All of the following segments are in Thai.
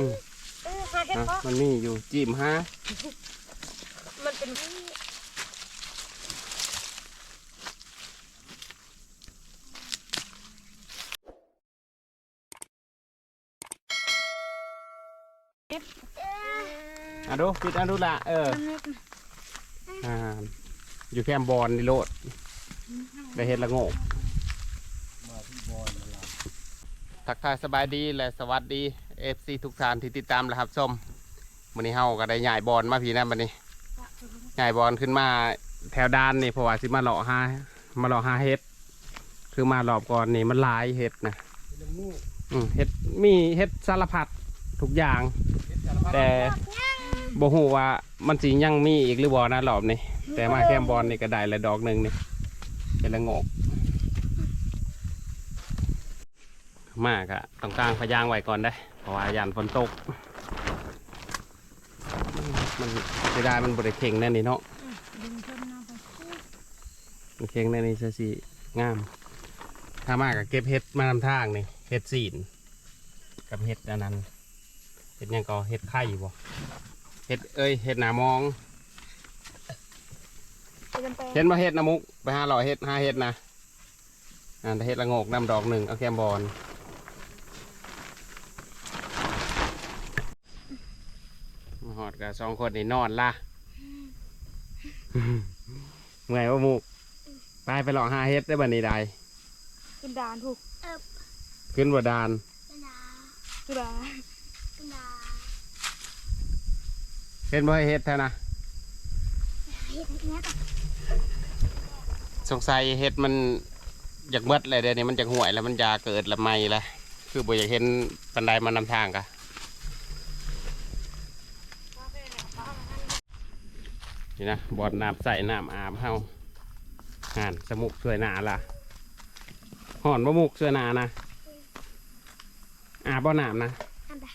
อืมเออหาเห็ดอะเพาะมันมีอยู่จิ้มฮะมันเป็นอะดูปิดอะดูละเอออ่าอยู่แคมป์บอลนี่โลดได้เห็ดละโงกทักทายสบายดีและสวัสดี เอฟซีทุกท่านที่ติดตามและครับชมวันนี้เฮาก็ได้ใหญ่บอลมาพี่นะวันนี้ใหญ่บอลขึ้นมาแถวด้านนี่เพราะว่าสิมาเลาะหามาเลาะหาเห็ด คือมารอบก่อนนี่มันหลายเห็ดนะอืมเห็ดมีเห็ดสารพัดทุกอย่าง แต่บ่ฮู้ว่ามันสิยังมีอีกหรือบ่นะรอบนี้แต่มาแคมบอลนี่ก็ได้ละดอกหนึ่งนี่เป็นละโงกมากอะต้องกลางพยางไว้ก่อนได้ เพราะว่ายันฝนตก มันเสียดายมันบริเข่งแน่นี่เนาะดึงต้นน้ำไปมันเข่งแน่นี่เสียสิงาม ถ้ามากกับเก็บเห็ดมานำทางนี่เห็ดสีนกับเห็ดอันนั้นเห็ดหยังก็เห็ดไข่บ่เห็ดเอ้ยเห็ดหนามองไปจำเป็นเห็นมาเห็ดนะมุกไปหาหล่อเห็ดหาเห็ดนะอ่าแต่เห็ดละโงกนำดอกหนึ่งเอาแคมบอลมาหอดกับ สองคนนี่นอนละเมื่อยว่ามุกไปไปหล่อหาเห็ดได้บันนี้ได้ขึ้นดานถูกขึ้นบดานขึ้นดานเห็นบ่ให้เห็ดแท้นะสงสัยเห็ดมันอยากเมดเลยเดี๋ยวนี้มันจะห่วยแล้วมันจะเกิดละไม่ละคือบ่อยากเห็นปันไดมันนำทางกะ นี่นะบอดน้ำใส่น้ำอาบเฮาห่านสมุกช่วยหนาล่ะห่อนบะมุกช่วยหนานะอาบบ่น้ำนะอันใด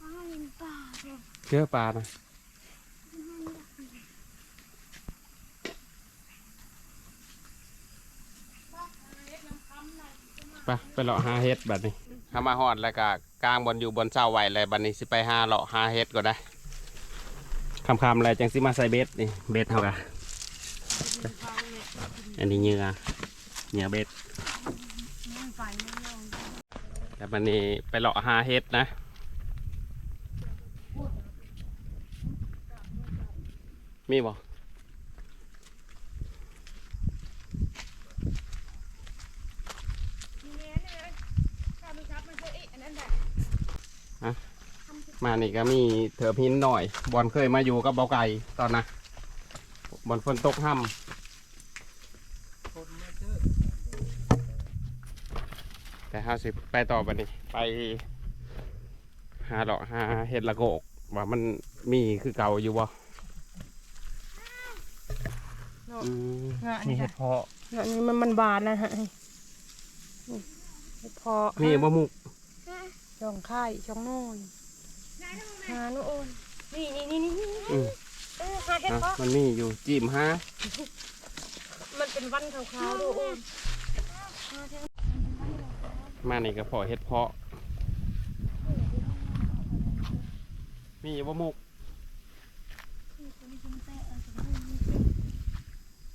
ว้าวยินป่าเลยเชื่อปลานะไปไปเลาะหาเฮ็ดบัดนี้ถ้ามาหอดแล้วก็ กลางบนอยู่บนเสาไว้เลยบัดนี้สิไปหาเลาะหาเฮ็ดก็ได้คำคำๆอะไรจังสิมาใส่เบ็ดนี่เบ็ดเท่ากันอันนี้เหยื่อเหยื่อเบ็ดมันไฟมันลงแต่บัดนี้ไปเลาะหาเฮ็ดนะมีบ่ นี่เนี่ยนี่เลยถ้ามีครับมันคืออีอันนั้นแหละ มานี่ก็มีเถือพินหน่อยบอลเคยมาอยู่กับเบาไก่ตอนนะบอลฝนตกห้ำแต่ห้าสิบไปต่อบัดนี้ ไปหาดอกหาเห็ดละโกกว่ามันมีคือเก่าอยู่บ่อืมนี่เห็ดเพาะอันนี้มันมันบานนะฮะพอมีบ่มุก ช่องไข่ช่องโน่น หาโน่นนี่นี่นี่นี่อืมเออหาเห็ดอะเพาะมันมีอยู่จิ้มฮะมันเป็นวันขาวๆดูโอนมานี่ก็พอเห็ดเพาะ มีอยู่บ่มุก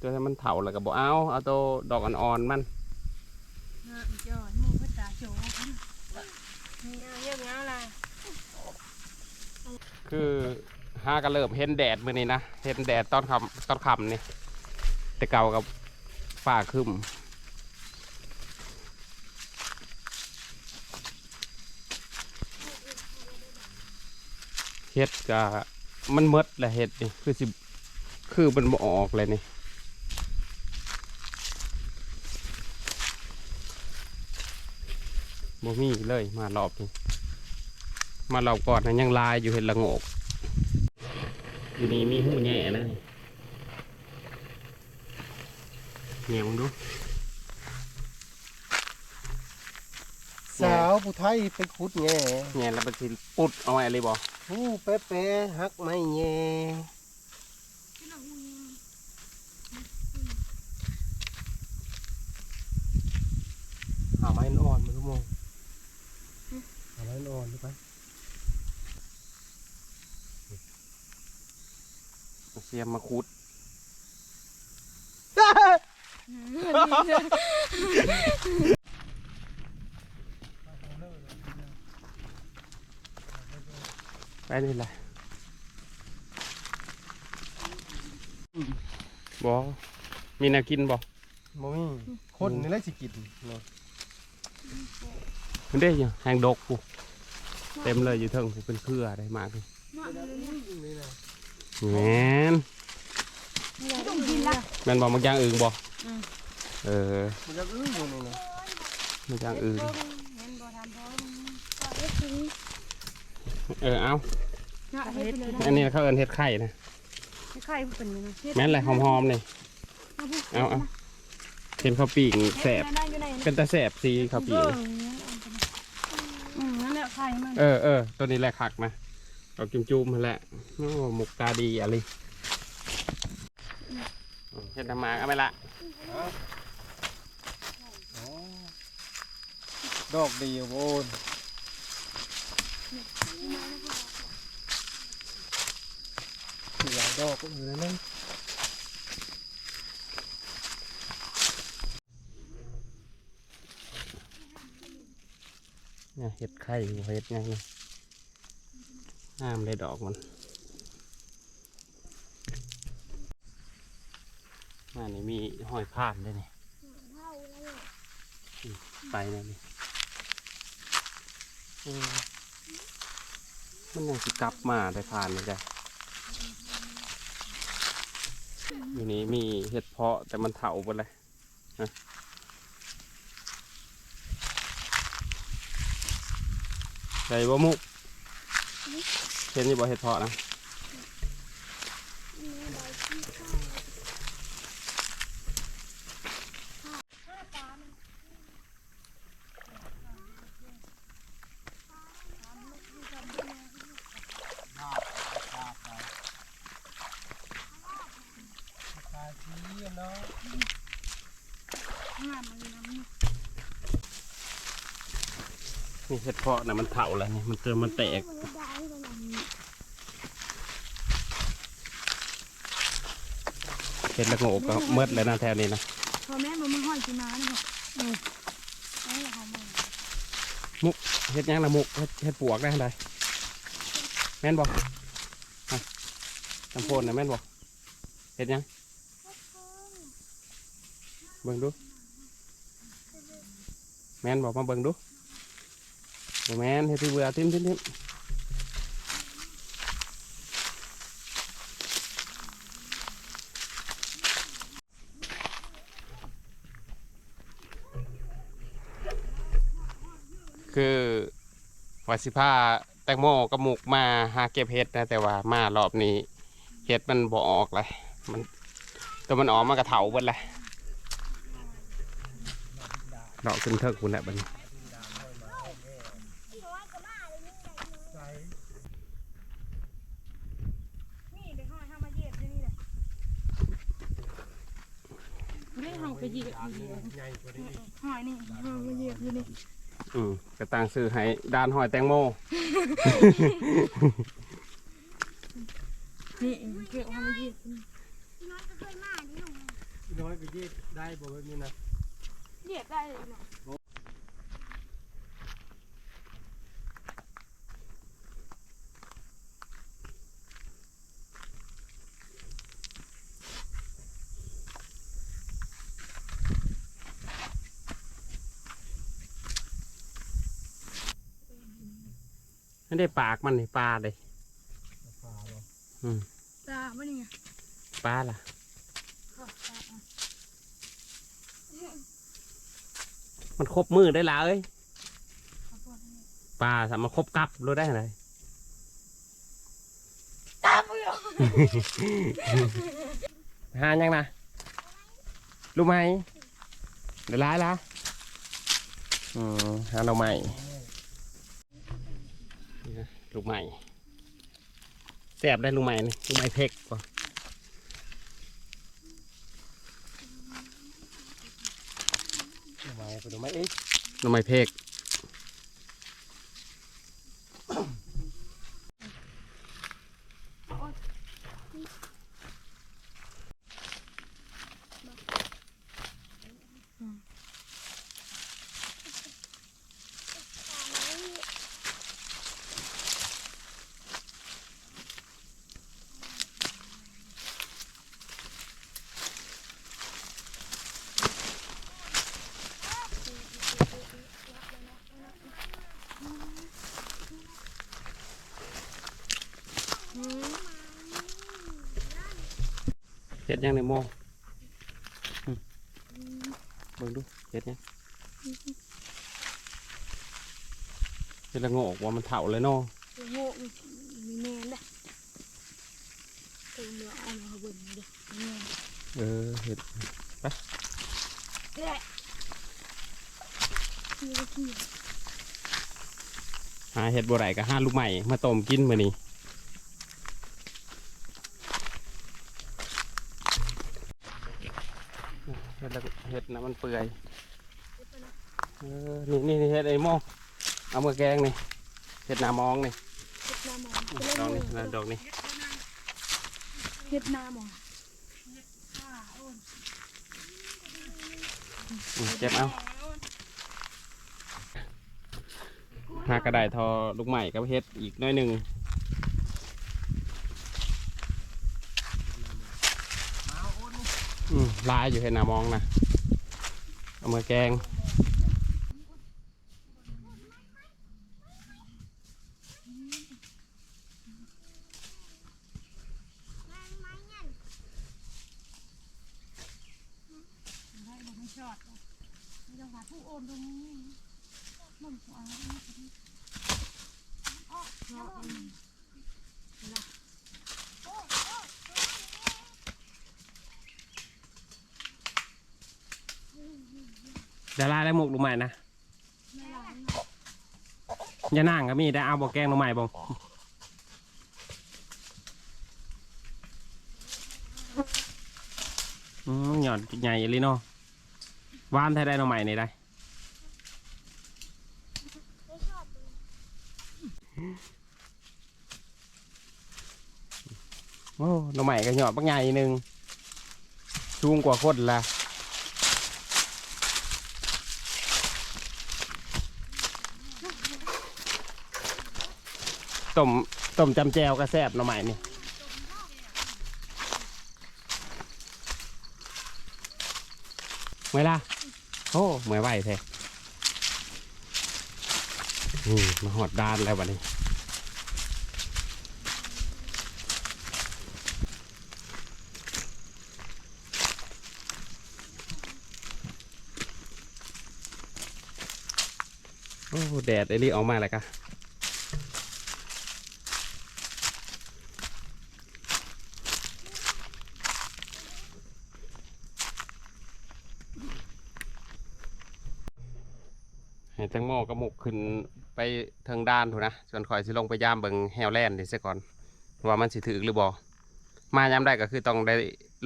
ตัวที่มันเถาแล้วก็บอกเอาเอาตัวดอกอ่อนๆมันจอยมูพัตาโจนี่เยอะงาล่ะ คือหาก็เริ่มเห็นแดดมื้อนี้นะเห็นแดดตอนค่ำตอนค่ำนี่แต่เก่ากับฝ้าคึมเฮ็ดก็มันหมดแหละเฮ็ดนี่คือสิคือมันบ่ออกเลยนี่บ่มีเลยมารอบนี้ มารอบก่อนนะยังลายอยู่เห็ดละโงก อยู่นี่มีหูแง่นะแง่มึงดู สาวผู้ไทยไปขุดแง่แง่แล้วมันสิปุดเอาไว้เลยบ่หูเป๊ะเป๊ะหักไม่แง่เอาไม้อ่อนมาทุกโมงหาไม้อ่อนดูไป เสียมมาคุดไปนี่แหละบอมีแนวกินบอโมมี่คนนี่แหละสิกินเนาะมันได้ยังแหงดกกูเต็มเลยอยู่เทิงกูเป็นเครือได้มากเลยนี่นะ แมนต้องกินละแมนบอกมันย่างอื่นบออืมเออมันจะอื้ออยู่นี่นะมันย่างอื่นเห็นบ่ทำพร้อมเออเอาน่ะเฮ็ดไปเลยนะอันนี้เขาเอินเห็ดไข่นะไข่เป็นยังไงเฮ็ดแม่นแหละหอมๆนี่เอาเอาเห็นข้าวปีกแสบได้อยู่ไหนเป็นตาแสบสีข้าวปีกอืมนั่นแหละไข่มันเออเออตัวนี้แหละคักนะ เอาจุ่มๆมาแหละโอ้หมกตาดีอะไรเห็ดน้ำหมากเอาไปละอ๋อดอกดีโวนสีหลายดอกก็อยู่ในนั้นเนี่ยเห็ดไข่เห็ดยังไงน้ำเลยดอกมันมานี่มีหอยพานด้วยนี่ไปเลยนี่มันยังสิกลับมาได้ผ่านเลยจ้ะอยู่นี่มีเห็ดเพาะแต่มันเถาไปเลยนะใส่บะมุก ห็นอยี่บ่เห็ดเพาะนะนาะนี่เห็ดเพาะนะมันเถาแล้วนี่มันเจอมันแตก เห็ดละโงกก็เมดเลยนะแถวนี้นะพอแม่บ่มาห้อยกินน้ำนี่ค่ะอืมนั่นแหละของมันเห็ดหยังละมุกเห็ดเห็ดปวกได้ไหมแม่นบอกจำโพนนะแม่นบอกเห็ดหยังเบิ่งดูแม่นบอกมาเบิ่งดูบ่แม่นเห็ดที่เบื่อทิมทิมทิม คือ วาสิพาแตงโมกับหมุกมาหาเก็บเห็ดนะแต่ว่ามารอบนี้เห็ดมันบ่ออกเลยมันตัวมันออกมากระเถาเบิดเลยเลาะขึ้นเทิกคุณแหละบัดนี้นี่เดี๋ยวห้อยห้ามาเหยียบที่นี่แหละนี่ห้องไปเหยียบอยู่ดีใหญ่กว่านี้อีกห้อยนี่ห้องมาเหยียบอยู่นี่ อืมกระตังซื้อให้ด้านหอยแตงโม นี่เกี่ยวห้องมาเหยียบอยู่นี่น้อยก็ยืดได้บ่แบบนี้นะเหยียบได้เลยเนาะ ไม่ได้ปากมันนี่ปลาเลยปลาบ่ตาไม่นี่ไงปลาล่ะมันครบมือได้ละเอ้ยปลาสามารถครบกับรู้ได้ไหนตาเบื่อหายังนะรู้ไหมเดี๋ยวร้ายละอืมหาเราใหม่ ลูกใหม่แสบได้ลูกใหม่นี่ลูกใหม่เพ็กกว่าทำไมไปดูไหมเอ๊ะหน่อไม้เพก เฮ็ดยังในหม้ออืมเบิ่งดูเฮ็ดยังเฮ็ดละโงอกว่ามันเถาเลยเนาะโง่มีแมนได้ตัวเนื้อเอามาเบิ่งดิแมนเออเฮ็ดเด้ที่ที่หาเฮ็ดบ่ได้ก็หาลูกใหม่มาต้มกินมื้อนี้ เฮ็ดแล้วก็เฮ็ดน้ำมันเปื่อยเออนี่นี่นี่เฮ็ดไอ้หม้อเอามาแกงนี่เฮ็ดน้ำมองนี่เฮ็ดน้ำหมอดอกนี่นะดอกนี่เฮ็ดน้ำหมออืมเก็บเอาหากระไดทอลูกใหม่กับเฮ็ดอีกหน้อยหนึ่งอืมลายอยู่เห็นหนามองนะ เอามาแกง ดี๋ยวลาได้หมกลูกใหม่นะอย่านั่งก็มีได้เอาบอกแกงลูกใหม่บองอืมหยอดใหญ่เลยเนาะหวานไทยได้หน่อใหม่นี่ได้โอ้หน่อใหม่ก็หยอดบักใหญ่หนึ่งสูงกว่าคนละ ต้มต้มจำแจวก็แซบหน่อใหม่นี่เมื่อละโอ้เมื่อไหวแท้มาหอดด้านแล้ววันนี้โอ้แดดไอ้นี่ออกมาแล้วกะ แตงโมกระหมกขึ้นไปทางด้านถูกนะส่วนข่อยสิลงไปยามเบิงแฮวแลนด์นี่ซะก่อนว่ามันสิถือหรือบ่มายามได้ก็คือต้องได้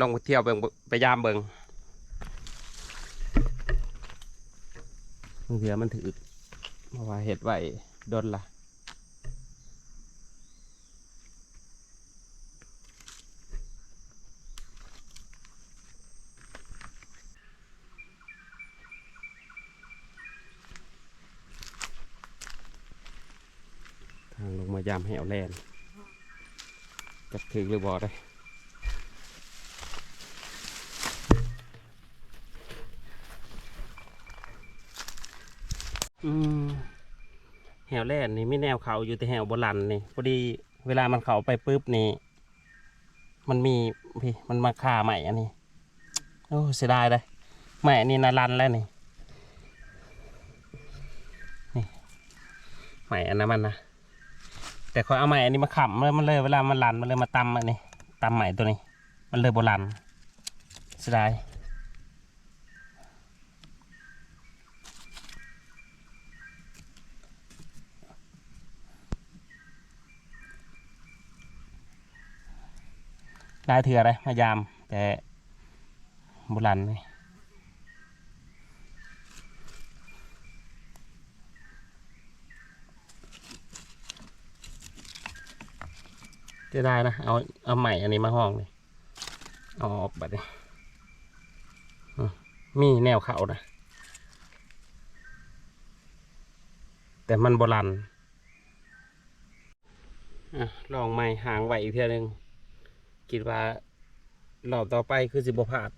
ลงไปเที่ยวเบิงไปยามเบิงเผื่อมันถือเพราะว่าเห็ดไหวดนละทางลงมายามแหวแลนจับถึงหรือบอได้อืมแหวแรกนี่ไมีแนวเขาอยู่แต่แหวโบราณนี่พอดีเวลามันเขาไปปุ๊บนี่ มันมีพี่มันมาฆ่าใหม่อันนี้โอ้เสียดายเลยใหม่อันนี้นารันแล้วนี่นี่ใหม่อันนั้นมันนะ แต่คอยเอาใหม่อันนี้มาขำเลยมันเลยเวลามันรันมันเลยมาตำอันนี้ตำใหม่ตัวนี้ มันเลยโบราณเสียดายได้เถื่ออะไรมายาม แต่โบราณนี่ จะได้นะ เอาเอาใหม่อันนี้มาห้องเลยเอาออกบัดนี้อืมมีแนวเขานะ แต่มันโบราณลองใหม่หางไวอีกเทีหนึงคิดว่ารอบต่อไปคือสิบพลาด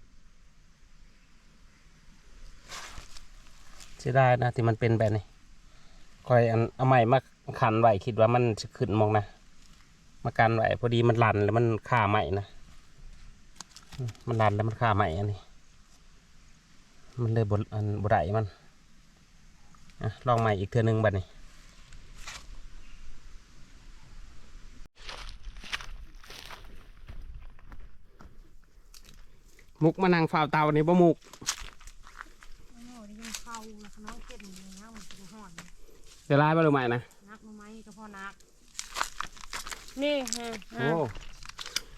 เสียดายนะที่มันเป็นแบบนี้คอยอันเอาใหม่มาขันไว้คิดว่ามันจะขึ้นมองนะ มากันไว้พอดีมันลันแล้วมันฆ่าใหม่นะอืมมันลันแล้วมันฆ่าใหม่อันนี้ มันเลยบดอันบดไหมันอะลองใหม่อีกเทือหนึงบัดนี้มุกมานั่งฝ้าวเตานี่บ่มุกโอ้โหได้ยินเข้าแล้วน้องเก็บอย่างเงี้ยมันจะห่อนเสียร้ายบ่หรือไม่นะนักมาไหมก็พอนัก นี่ฮะโอ้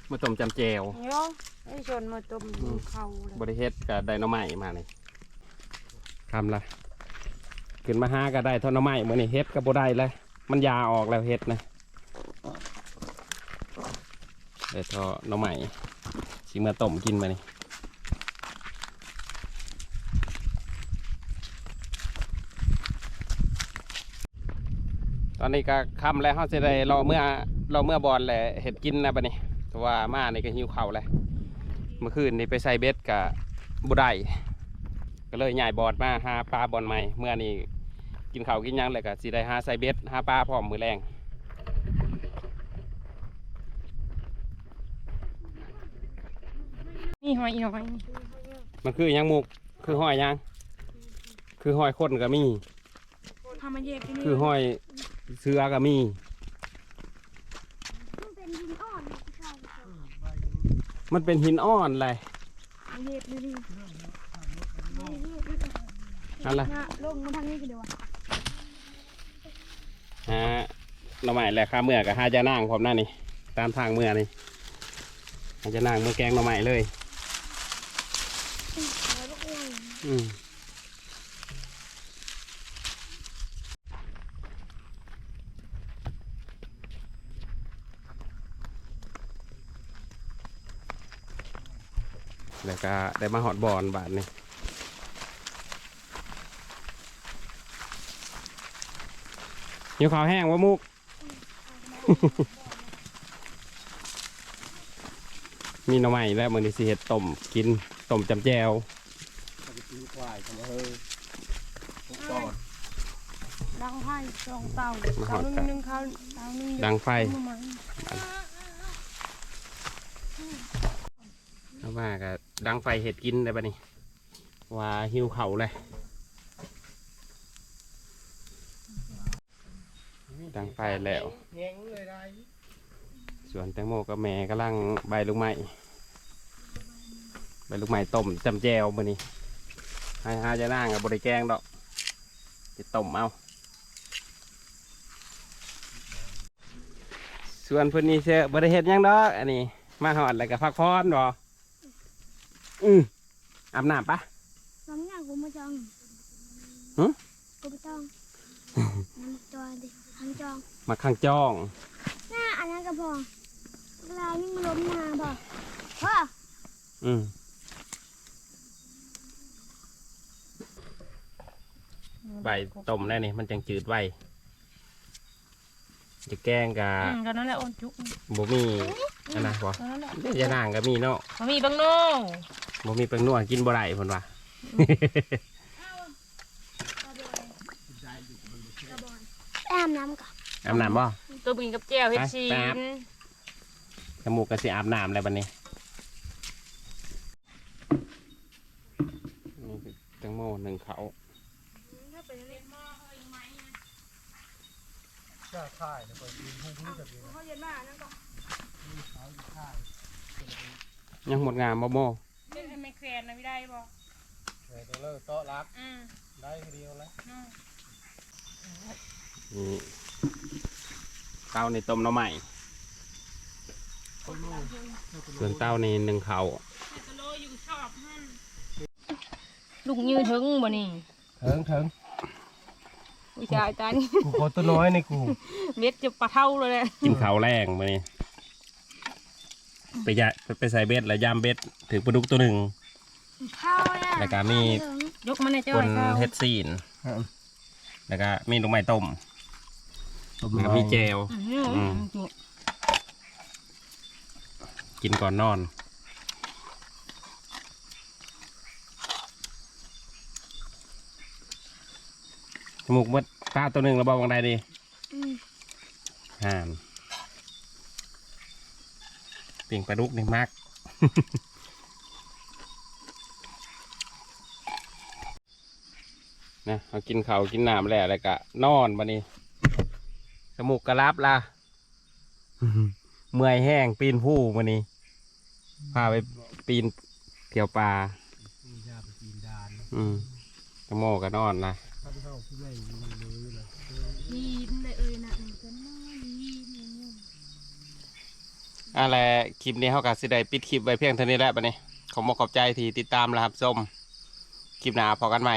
มาต้มจำแจวโยไอ้ชนมาต้มเข้าเลยบริเฮ็ดกับไดโนไม้มานี่ทำละขึ้นมาหาก็ได้เท่าหนอไม้เมื่อนี่เฮ็ดก็บ่ได้เลยมันยาออกแล้วเฮ็ดนะได้เท่าหนอไม้สิมาต้มกินมานี่ตอนนี้ก็ค่ำแล้วเขาจะได้รอเมื่อ รอเมื่อบอลแหละเห็ดกินนะบัดนี้เพราะว่ามานี่ก็หิวข้าวแล้วเมื่อคืนนี่ไปใส่เบ็ดกับบุได้ก็เลยย้ายบอดมาหาปลาบอลใหม่ เมื่อนี้กินข้าวกินหยังเลยก็สิได้หาใส่เบ็ดหาปลาพร้อมมือแรงนี่หอยอีหอยมันคือหยังมุกคือห้อยหยัง คือห้อยคนก็มีทำมาเย็บที่นี่คือห้อยเสือก็มี มันเป็นหินอ่อนเลยอะไรลงมาทางนี้กันเดี๋ยวฮะเราใหม่แหละข้าเมื่อกับหาจะนั่งผมนั่นนี่ตามทางเมื่อนี่หาจะนั่งเมื่อแกงเราใหม่เลยอืม ก็ได้มาหอดบอลบาทนี่อยู่ขาวแห้งวะมุก มีหน่อไม้แล้วมือนี้สิเห็ดต้มกินต้มจำแจวดังไพ่สองเต่าเต่านึงนึงเขาเต่านึงดังไฟมาไหมเอาว่าก็ ดังไฟเห็ดกินได้ปะนี่ว่าหิวเข่าเลยดังไฟแล้วส่วนแตงโมกับแม่กำลังใบลูกไม้ใบลูกไม้ต้มจำแจวมือนี้ให้หาจะนั่งกับบริแกงดอกจะต้มเอาส่วนพื่นนี้เชื่อบริเฮ็ดยังดอกอันนี้มาหอดแล้วก็พักผ่อนบ่ อืมอาบน้ำปะน้ำยากูมาจองหึกูไม่ต้องน้ำตัวดิทั้งจองมาข้างจ้อง หน้าอันนั้นกระพองเวลายิ่งล้มมาบอกพ่ออืมใบต้มได้นี่มันจังจืดไว จะแกงกับอืมก็นั่นแหละโอนจุกบ่มีอันนะบ่ก็นั่นแหละเดี๋ยวยานางก็มีเนาะมันมีบังโน่บ่มีเป็นนัวกินบ่ได้เพิ่นว่า แอาบน้ำก่อนอาบน้ำบ่ ตัวบินกับแก้วเฮ็ดชีไปแป๊บ นจมูกก็สิอาบน้ำแล้วบัดนี้นี่คือแตงโมหนึ่งเขา กล้าถ่ายนะคนยืนพุ่งพุ่งแบบนี้เขาเย็นมากนั่นก็ยังหมดงามบ่โมเล่นไม่แควนนะไม่ได้บ่เดี๋ยวตัวเลิกโต๊ะรักอืมได้ทีเดียวแล้วอืมนี่เต้าในต้มหน้ำใหม่ส่วนเต้าในหนึ่งเขาลุงยืนถึงบ่นี่เถิงเถิง วิชาอาจารย์กูขอตัวน้อยในกูเม็ดจะปลาเท่าเลยแหละกินข้าวแรงมื้อนี้ไปยะไปใส่เบ็ดแล้วยามเบ็ดถือปลาดุกตัวหนึ่งเข้าเนี่ยแล้วก็มียกมาในเจ้าคนไอ้ข้าวเฮ็ดซีน แล้วก็มีลูกไม้ต้มแล้วก็มีแจวอืมอืม กินก่อนนอน จมูกมดตาตัวหนึ่งแล้วบอกวังใดดีอืมห่านปิ่งปลาดุกนี่มากนะเอากินเขาวกินน้ำแล้วแล้วก็นอนบันนี้จมูกกระลับล่ะเมื่อยแห้งปีนผู้บันนี้พาไปปีนเที่ยวป่ายาไปกินดานอืมจมูกก็นอนนะข้าวเข้าผู้ใหญ่ยินเลยล่ะยีนเลยเอ้ยนะมันก็น้อยยีนเนี่ยอะไรคลิปนี้เขากับสิได้ปิดคลิปไว้เพียงเท่านี้แหละบันนี้ขอมขอบใจที่ติดตามนะครับส้มคลิปหน้าพอกันใหม่